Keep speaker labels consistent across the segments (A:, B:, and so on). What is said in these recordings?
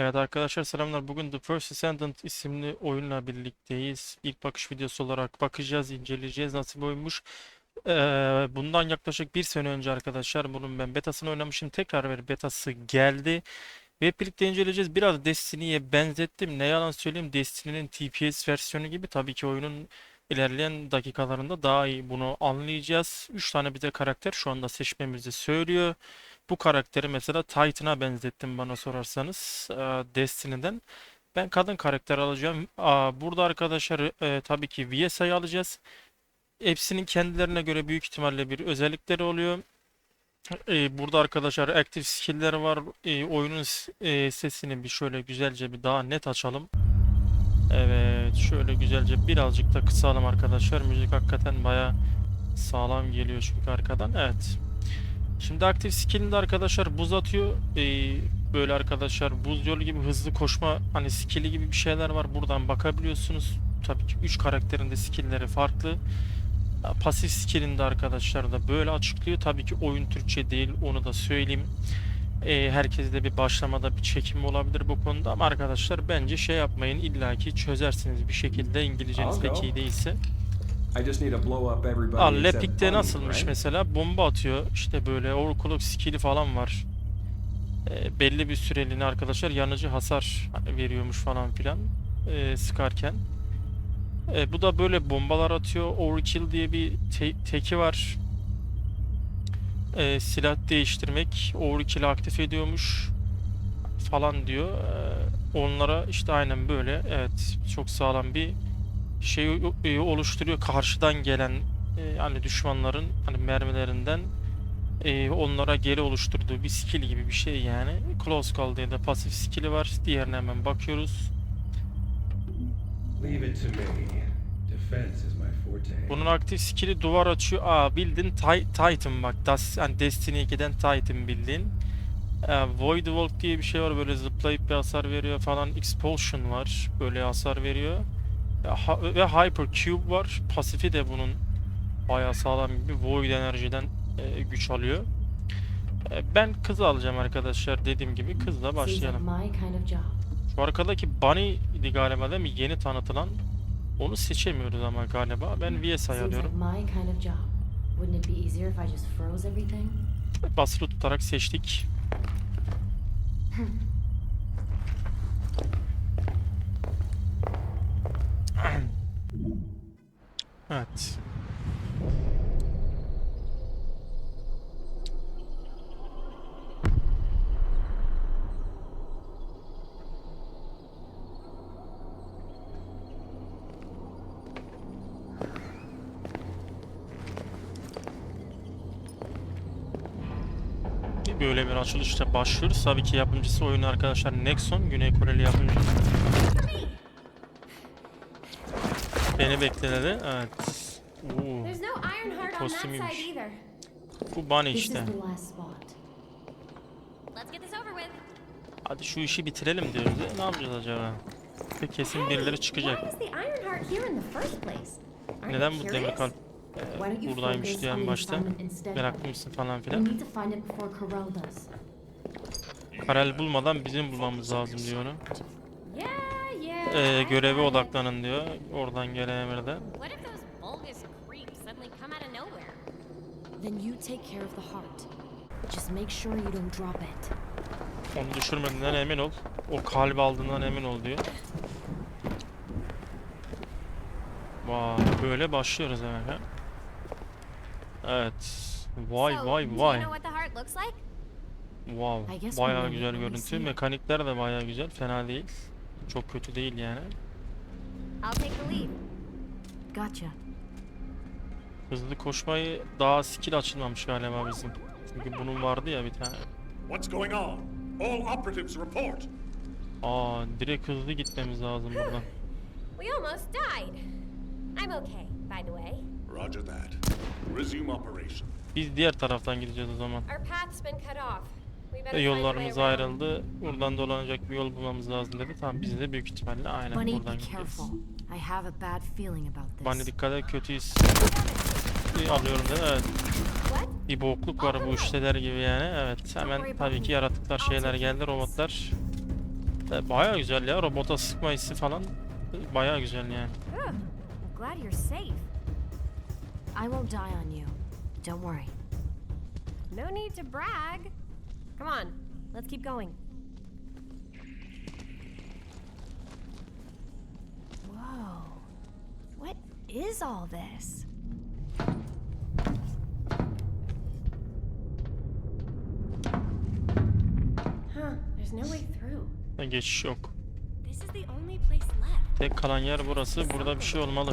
A: Evet arkadaşlar selamlar. Bugün The First Ascendant isimli oyunla birlikteyiz. İlk bakış videosu olarak bakacağız, inceleyeceğiz nasıl bir oyunmuş. Ee, bundan yaklaşık bir sene önce arkadaşlar bunun ben betasını oynamışım. Tekrar bir betası geldi. Ve hep birlikte inceleyeceğiz. Biraz Destiny'ye benzettim. Ne yalan söyleyeyim Destiny'nin TPS versiyonu gibi tabii ki oyunun ilerleyen dakikalarında daha iyi bunu anlayacağız. 3 tane bize karakter şu anda seçmemizi söylüyor. Bu karakteri mesela Titan'a benzettim bana sorarsanız Destiny'den. Ben kadın karakter alacağım. Aa, burada arkadaşlar e, tabii ki VSI alacağız. Hepsinin kendilerine göre büyük ihtimalle bir özellikleri oluyor. E, burada arkadaşlar active skill'ler var. E, oyunun e, sesini bir şöyle güzelce bir daha net açalım. Evet, şöyle güzelce birazcık da kısalım arkadaşlar. Müzik hakikaten baya sağlam geliyor çünkü arkadan. Evet. Şimdi aktif skill'inde arkadaşlar buz atıyor. Ee, böyle arkadaşlar buz yolu gibi hızlı koşma hani skill'i gibi bir şeyler var. Buradan bakabiliyorsunuz. Tabii ki 3 karakterin de skill'leri farklı. Pasif skill'inde arkadaşlar da böyle açıklıyor. Tabii ki oyun Türkçe değil onu da söyleyeyim. Ee, herkeste bir başlamada bir çekim olabilir bu konuda ama arkadaşlar bence şey yapmayın illaki çözersiniz bir şekilde İngilizceniz pek iyi değilse.
B: I just need to blow up everybody
A: Aa, Lepik'te nasılmış mesela? Bomba atıyor. İşte böyle overclock skill'i falan var. Ee, belli bir süreliğine arkadaşlar yanıcı hasar veriyormuş falan filan ee, sıkarken. Ee, bu da böyle bombalar atıyor. Overkill diye bir te- teki var. Ee, silah değiştirmek Overkill'i aktif ediyormuş falan diyor. Ee, onlara işte aynen böyle evet çok sağlam bir şey e, oluşturuyor karşıdan gelen e, hani düşmanların hani mermilerinden e, onlara geri oluşturduğu bir skill gibi bir şey yani. Close call diye de pasif skill'i var. Diğerine hemen bakıyoruz.
C: Leave it to me. Defense is my forte.
A: Bunun aktif skill'i duvar açıyor. Aa bildin Ti- Titan bak. Das, yani Destiny 2'den Titan bildiğin. Ee, Void Walk diye bir şey var böyle zıplayıp bir hasar veriyor falan. Expulsion var. Böyle hasar veriyor. Ve Hyper Cube var. Pasifi de bunun bayağı sağlam gibi Void enerjiden e, güç alıyor. E, ben kız alacağım arkadaşlar dediğim gibi kızla başlayalım. Şu arkadaki Bunny idi galiba değil mi? Yeni tanıtılan. Onu seçemiyoruz ama galiba. Ben VS
D: Seems like
A: ayarlıyorum.
D: my kind of job. Wouldn't it be easier if I just froze everything?
A: Basılı tutarak seçtik. Evet. Böyle bir açılışla başlıyoruz. Tabii ki yapımcısı oyunu arkadaşlar Nexon, Güney Koreli yapımcı. Beni bekledi. Evet. Oo,
E: There's no iron heart on that
A: Kostümüymüş. bu Bunny işte. Hadi şu işi bitirelim diyoruz. E, ne yapacağız acaba? Ve kesin birileri çıkacak. Neden bu demir kalp e, buradaymış
D: on
A: en başta. Meraklı mısın falan filan. Karel bulmadan bizim bulmamız lazım diyor onu. E, göreve odaklanın diyor. Oradan gelen emirde.
E: What if those bulbous creeps suddenly come out of nowhere?
D: Then you take care of the heart. Just make sure you don't drop it.
A: Onu düşürmediğinden emin ol. O kalbi aldığından emin ol diyor. Vay böyle başlıyoruz demek ha. Evet. Vay vay vay. Wow. Bayağı güzel görüntü. Mekanikler de bayağı güzel. Fena değil. Çok kötü değil yani.
E: I'll take the lead.
D: Gotcha.
A: Hızlı koşmayı daha skill açılmamış galiba bizim. Çünkü bunun vardı ya bir tane.
F: What's going on? All operatives report.
A: Aa direkt hızlı gitmemiz lazım buradan.
E: We almost died. I'm okay, by the way.
F: Roger that. Resume operation.
A: Biz diğer taraftan gideceğiz o zaman.
E: Our path's been cut off.
A: Ve yollarımız ayrıldı. Buradan dolanacak bir yol bulmamız lazım dedi. Tamam biz de büyük ihtimalle aynen
D: Bunny,
A: buradan gideceğiz. Bunny dikkat et kötü his. İyi Alıyorum değil mi? Evet. Bir bokluk var bu işteler gibi yani. Evet hemen tabii ki yaratıklar şeyler geldi robotlar. E, Baya güzel ya robota sıkma hissi falan e, baya güzel yani.
E: Glad you're safe.
D: I won't die on you. Don't worry.
E: No need to brag. Come on, let's keep going.
D: Whoa. What is all this?
E: Huh, there's no way through.
A: Geçiş yok. Tek kalan yer burası. Burada bir şey olmalı.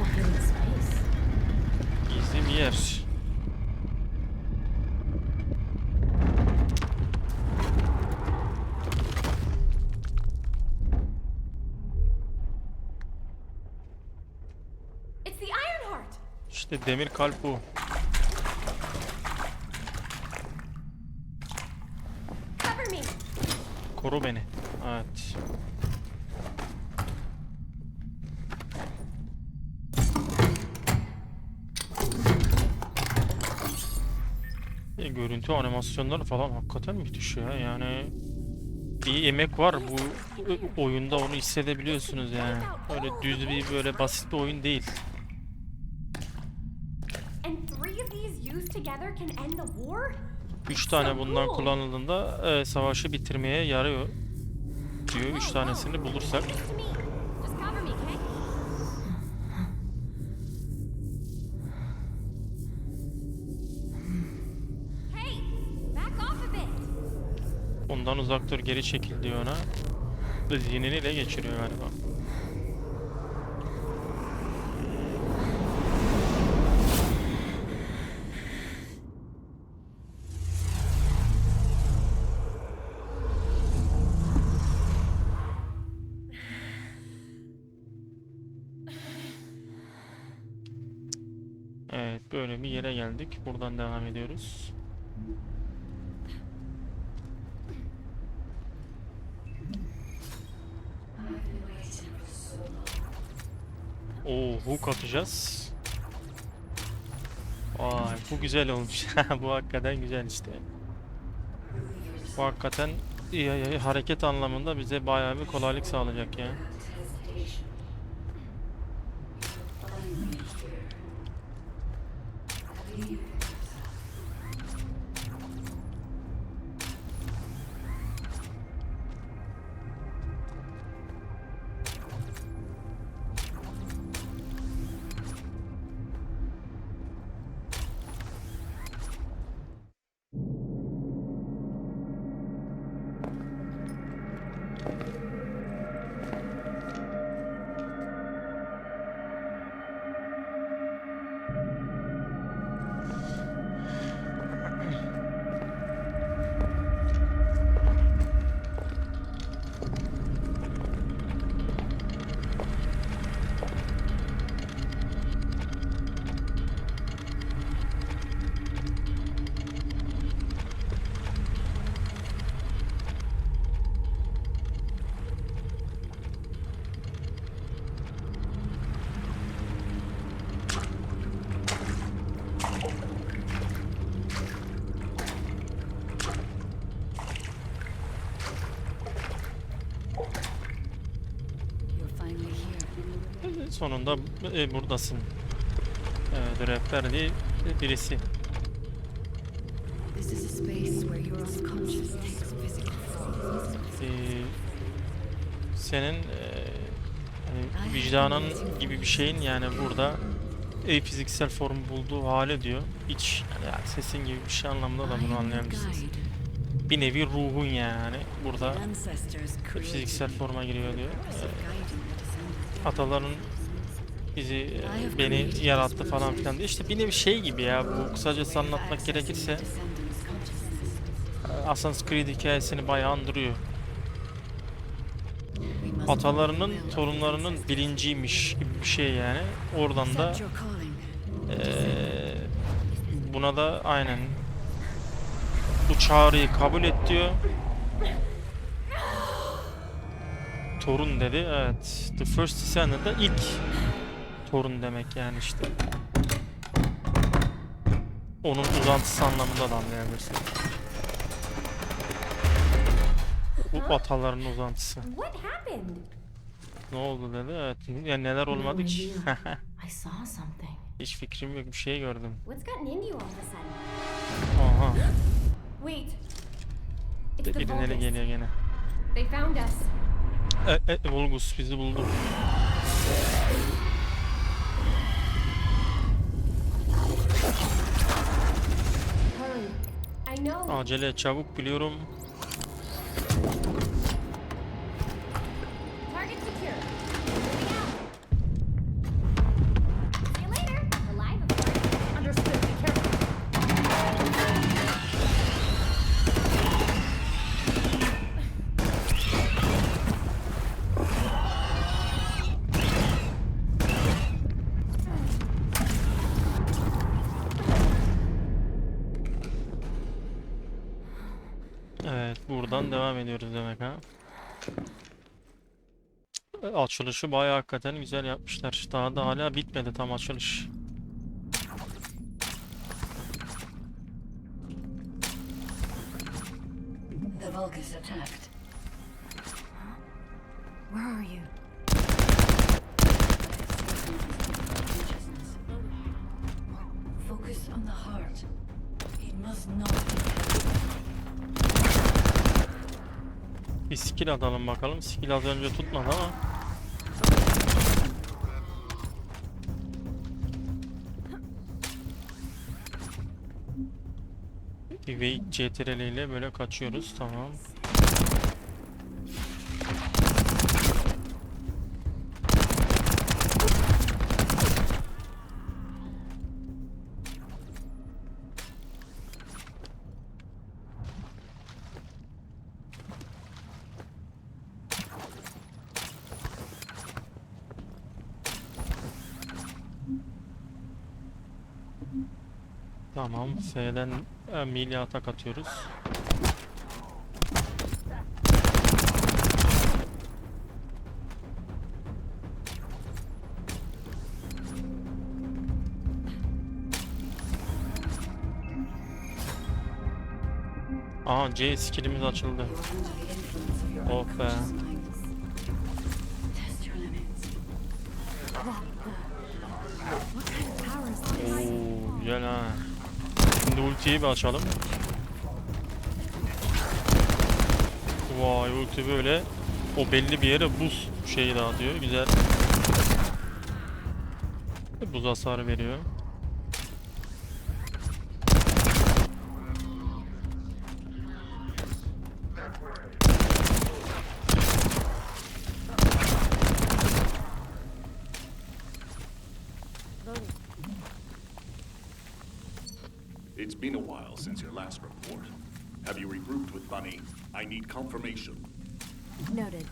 D: A hidden space.
A: Gizli bir yer.
E: It's the Ironheart!
A: İşte demir kalp bu. Koru beni. Evet. E, görüntü animasyonları falan hakikaten müthiş ya. Yani bir emek var bu e, oyunda onu hissedebiliyorsunuz yani. Öyle düz bir böyle basit bir oyun değil. Üç tane bundan kullanıldığında e, savaşı bitirmeye yarıyor diyor. Üç tanesini bulursak. Ondan uzak dur geri çekil diyor ona. Zihnini ele geçiriyor galiba. Geldik. Buradan devam ediyoruz. Oo hook atacağız. Vay bu güzel olmuş. bu hakikaten güzel işte. Bu hakikaten iyi- iyi- hareket anlamında bize bayağı bir kolaylık sağlayacak ya. Sonunda e, buradasın. Evet, rehber değil birisi. Ee, senin e, hani vicdanın gibi bir şeyin yani burada e, fiziksel form bulduğu hale diyor. İç yani sesin gibi bir şey anlamında da bunu anlayabilirsiniz. Bir nevi ruhun yani burada
G: created
A: fiziksel forma giriyor diyor. Ee, ataların bizi e, beni yarattı falan filan diye. İşte bir nevi şey gibi ya bu kısacası anlatmak gerekirse e, Assassin's Creed hikayesini bayağı andırıyor. Atalarının torunlarının bilinciymiş gibi bir şey yani. Oradan da. Eee, buna da aynen bu çağrıyı kabul et diyor. Torun dedi. Evet. The First Descendant da ilk torun demek yani işte. onun uzantısı anlamında da anlayabilirsin. Bu ataların uzantısı. Ne oldu dedi. Evet. Ya neler olmadı ki? Hiç fikrim yok. Bir şey gördüm. Aha.
E: Wait.
A: Birinin eli geliyor gene.
E: They found us.
A: E, e, Vulgus bizi buldu. Acele çabuk biliyorum. Ediyoruz demek ha. Açılışı bayağı hakikaten güzel yapmışlar. Daha da hala bitmedi tam açılış.
G: The Vulgus attacked.
D: Where are you?
G: Consciousness. Focus on the heart. He must not be
A: Bir skill atalım bakalım. Skill az önce tutmadı ama. Evade CTRL ile böyle kaçıyoruz. Tamam. Tamam. F'den e, melee atak atıyoruz. Aha C skillimiz açıldı. Oh be. Ultiyi bir açalım. Vay ulti böyle o belli bir yere buz şeyi dağıtıyor. Güzel. Buz hasarı veriyor.
F: Regrouped? I need confirmation.
D: Noted.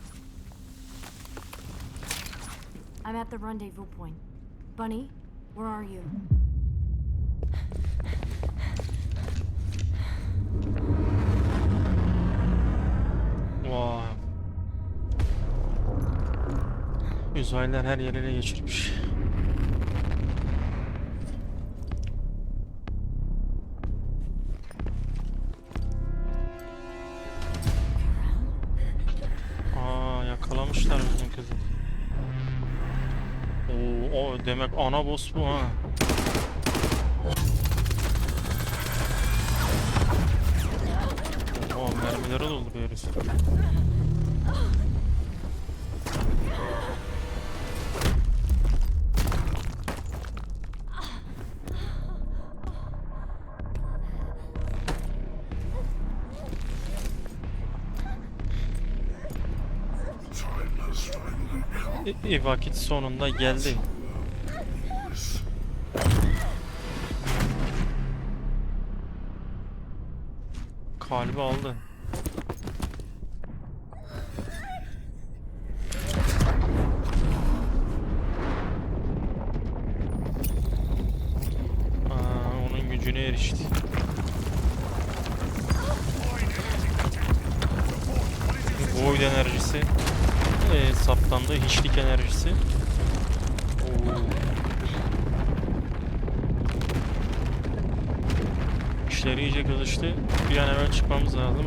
D: I'm at the rendezvous point. Bunny, where are you?
A: Vay. Uzaylılar her yeri ele geçirmiş. Demek ana boss bu ha. O mermileri dolduruyor herif. E, e, vakit sonunda geldi. Kalbi aldı. Aa, onun gücüne erişti. Void enerjisi e, saptandı. Hiçlik enerjisi. Oo. İşleri iyice kızıştı. Bir an evvel çıkmamız lazım.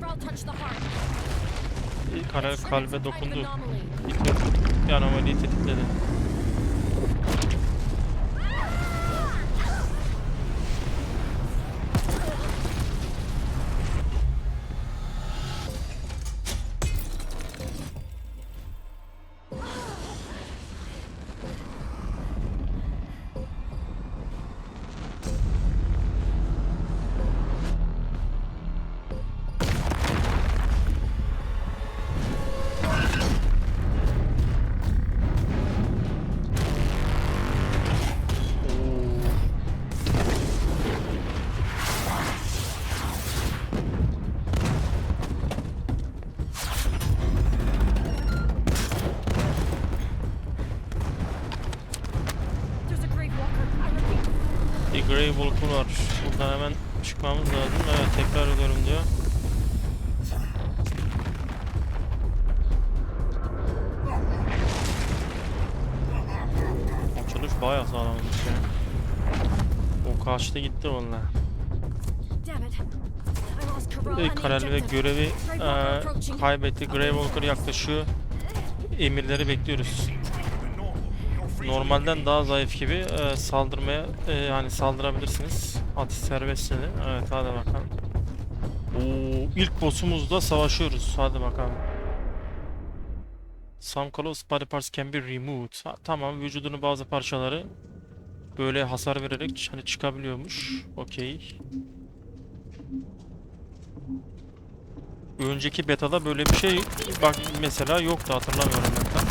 D: Corral touched the heart.
A: Kara
D: Triggered
A: kalbe dokundu. Bir anomaliyi tetikledi. Çıkmamız lazım. Evet tekrar ediyorum diyor. Açılış bayağı sağlammış ya. O kaçtı gitti valla. Karel ve görevi
D: approaching.
A: kaybetti. Grey Walker yaklaşıyor. Emirleri bekliyoruz. Normalden daha zayıf gibi eee, saldırmaya eee, hani saldırabilirsiniz. Atış serbest dedi. Evet hadi bakalım. Oo, ilk boss'umuzla savaşıyoruz. Hadi bakalım. Some close body parts can be removed. Ha, tamam vücudunun bazı parçaları böyle hasar vererek hani çıkabiliyormuş. Okey. Önceki betada böyle bir şey bak mesela yoktu hatırlamıyorum ben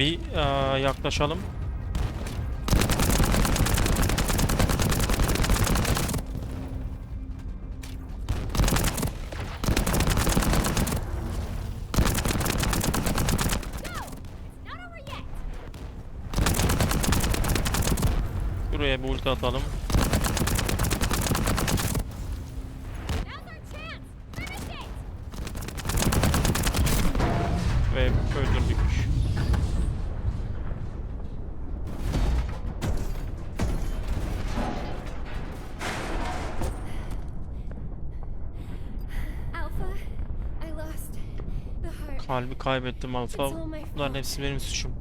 A: Bir eee, yaklaşalım. Buraya bir ulti atalım. Kalbi kaybettim alfa. Bunların hepsi benim suçum.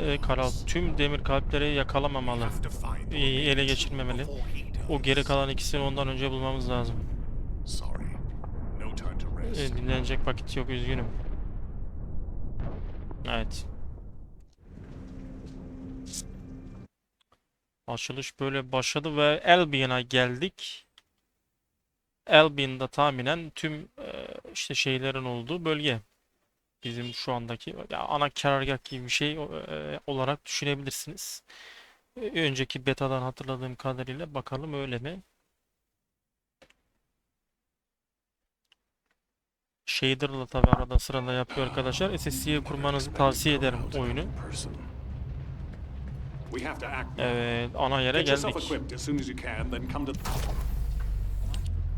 A: Ee, Karal tüm demir kalpleri yakalamamalı. İyi, ele geçirmemeli. O geri kalan ikisini ondan önce bulmamız lazım.
F: Sorry. No time to
A: Ee,
F: rest.
A: dinlenecek vakit yok üzgünüm. Evet. Açılış böyle başladı ve Albion'a geldik. Albion'da tahminen tüm e, işte şeylerin olduğu bölge. Bizim şu andaki ana karargah gibi bir şey e, olarak düşünebilirsiniz. E, Önceki betadan hatırladığım kadarıyla bakalım öyle mi? Shader'la tabi arada sırada yapıyor arkadaşlar. SSD'ye kurmanızı tavsiye ederim oyunu.
F: Person. We have to act.
A: Evet, ana yere geldik.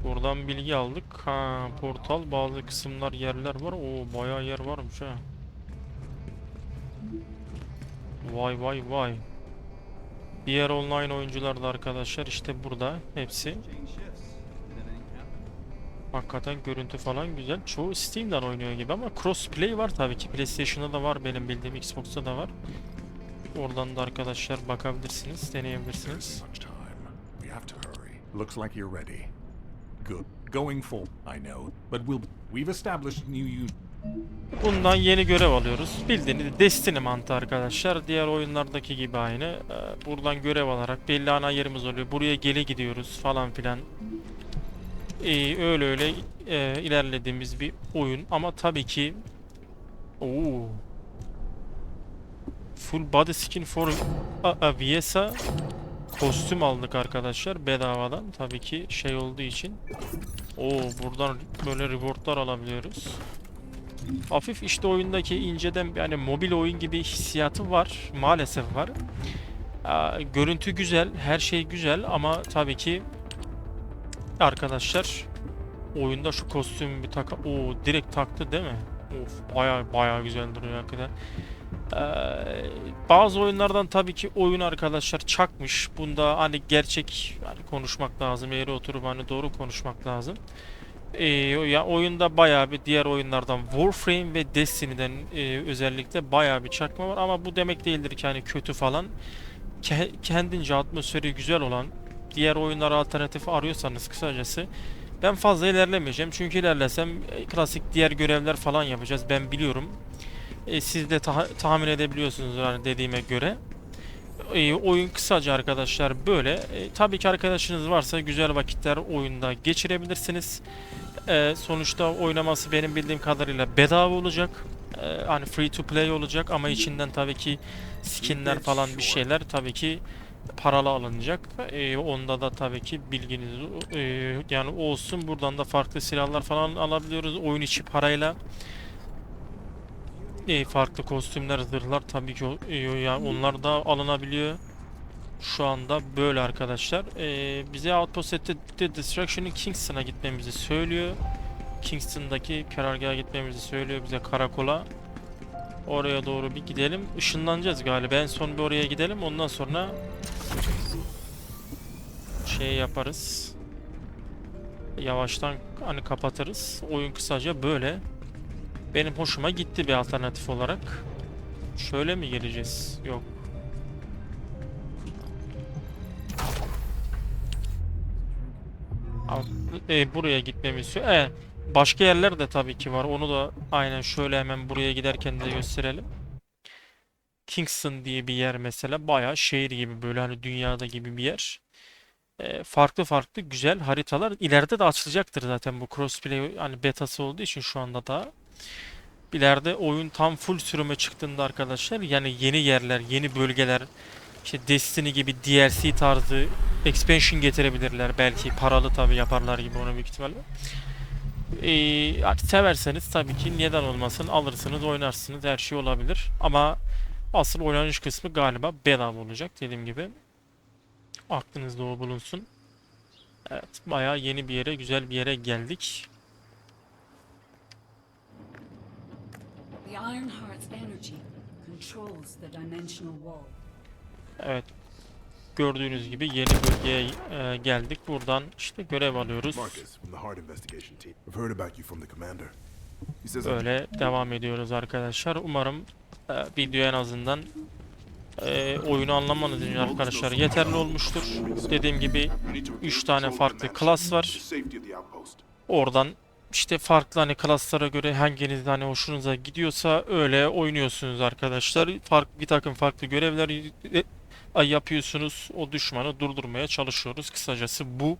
A: Buradan bilgi aldık. Ha, portal bazı kısımlar yerler var. Oo bayağı yer varmış ha. Vay vay vay. Diğer online oyuncular da arkadaşlar işte burada hepsi. Hakikaten görüntü falan güzel. Çoğu Steam'den oynuyor gibi ama crossplay var tabii ki. PlayStation'da da var benim bildiğim, Xbox'ta da var. Oradan da arkadaşlar bakabilirsiniz, deneyebilirsiniz.
F: Looks like you're ready. Good. Going full. I know, but we'll. We've established new use.
A: Bundan yeni görev alıyoruz. Bildiğiniz Destiny mantığı arkadaşlar. Diğer oyunlardaki gibi aynı. Ee, Buradan görev alarak belli ana yerimiz oluyor. Buraya gele gidiyoruz falan filan. Ee, öyle öyle e, ilerlediğimiz bir oyun. Ama tabii ki Oo. Full body skin for a, a Viesa kostüm aldık arkadaşlar bedavadan. Tabii ki şey olduğu için. Oo buradan böyle rewardlar alabiliyoruz. hafif işte oyundaki inceden yani mobil oyun gibi hissiyatı var. Maalesef var. Aa, görüntü güzel, her şey güzel ama tabii ki arkadaşlar oyunda şu kostüm bir taka o direkt taktı değil mi? Of baya baya güzel duruyor hakikaten. Ee, bazı oyunlardan tabii ki oyun arkadaşlar çakmış. Bunda hani gerçek hani konuşmak lazım. Eğri oturup hani doğru konuşmak lazım. Ee, ya oyunda bayağı bir diğer oyunlardan Warframe ve Destiny'den e, özellikle bayağı bir çakma var ama bu demek değildir ki hani kötü falan. Ke- kendince atmosferi güzel olan diğer oyunlara alternatif arıyorsanız kısacası ben fazla ilerlemeyeceğim. Çünkü ilerlesem e, klasik diğer görevler falan yapacağız. Ben biliyorum. E, siz de ta- tahmin edebiliyorsunuz yani dediğime göre. E, oyun kısaca arkadaşlar böyle. E, tabii ki arkadaşınız varsa güzel vakitler oyunda geçirebilirsiniz. E, sonuçta oynaması benim bildiğim kadarıyla bedava olacak. E, hani free to play olacak ama içinden tabii ki skinler falan bir şeyler tabii ki paralı alınacak. E, onda da tabii ki bilginiz e, yani olsun. Buradan da farklı silahlar falan alabiliyoruz oyun içi parayla. E, farklı kostümler, zırhlar tabii ki e, yani onlar da alınabiliyor. Şu anda böyle arkadaşlar. E, bize Outpost the Destruction'ın Kingston'a gitmemizi söylüyor. Kingston'daki karargaha gitmemizi söylüyor bize karakola. Oraya doğru bir gidelim. Işınlanacağız galiba. En son bir oraya gidelim. Ondan sonra şey yaparız. Yavaştan hani kapatırız. Oyun kısaca böyle. Benim hoşuma gitti bir alternatif olarak. Şöyle mi geleceğiz? Yok. E, buraya gitmemiz. E, başka yerler de tabii ki var. Onu da aynen şöyle hemen buraya giderken de gösterelim. Kingston diye bir yer mesela bayağı şehir gibi böyle hani dünyada gibi bir yer. E, farklı farklı güzel haritalar ileride de açılacaktır zaten bu crossplay hani betası olduğu için şu anda da. İleride oyun tam full sürüme çıktığında arkadaşlar yani yeni yerler, yeni bölgeler işte Destiny gibi DLC tarzı expansion getirebilirler belki paralı tabi yaparlar gibi onu büyük ihtimalle. Ee, severseniz tabii ki neden olmasın alırsınız oynarsınız her şey olabilir ama asıl oynanış kısmı galiba bedava olacak dediğim gibi aklınızda o bulunsun. Evet bayağı yeni bir yere güzel bir yere geldik.
G: The Ironheart's energy controls the dimensional wall.
A: Evet. Gördüğünüz gibi yeni bölgeye e, geldik. Buradan işte görev alıyoruz.
H: Marcus from the Hard Investigation Team. I've heard about you from the commander. He says
A: Böyle devam ediyoruz arkadaşlar. Umarım e, video en azından e, oyunu anlamanız için arkadaşlar yeterli olmuştur. Dediğim gibi 3 tane farklı klas var. Oradan işte farklı hani klaslara göre hanginiz hani hoşunuza gidiyorsa öyle oynuyorsunuz arkadaşlar. Farklı bir takım farklı görevler e, yapıyorsunuz. O düşmanı durdurmaya çalışıyoruz. Kısacası bu.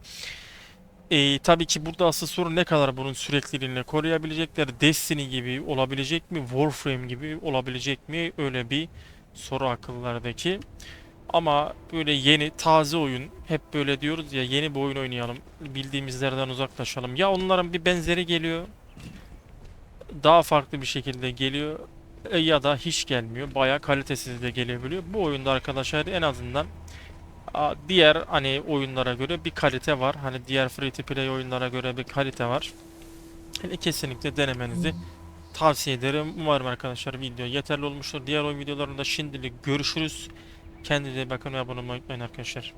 A: E, tabii ki burada asıl soru ne kadar bunun sürekliliğini koruyabilecekler. Destiny gibi olabilecek mi? Warframe gibi olabilecek mi? Öyle bir soru akıllardaki. Ama böyle yeni, taze oyun. Hep böyle diyoruz ya yeni bir oyun oynayalım. Bildiğimizlerden uzaklaşalım. Ya onların bir benzeri geliyor. Daha farklı bir şekilde geliyor. e, Ya da hiç gelmiyor. Bayağı kalitesiz de gelebiliyor. Bu oyunda arkadaşlar en azından diğer hani oyunlara göre bir kalite var. Hani diğer free to play oyunlara göre bir kalite var. Hani kesinlikle denemenizi tavsiye ederim. Umarım arkadaşlar video yeterli olmuştur. Diğer oyun videolarında şimdilik görüşürüz. Kendinize bakın ve abone olmayı unutmayın arkadaşlar.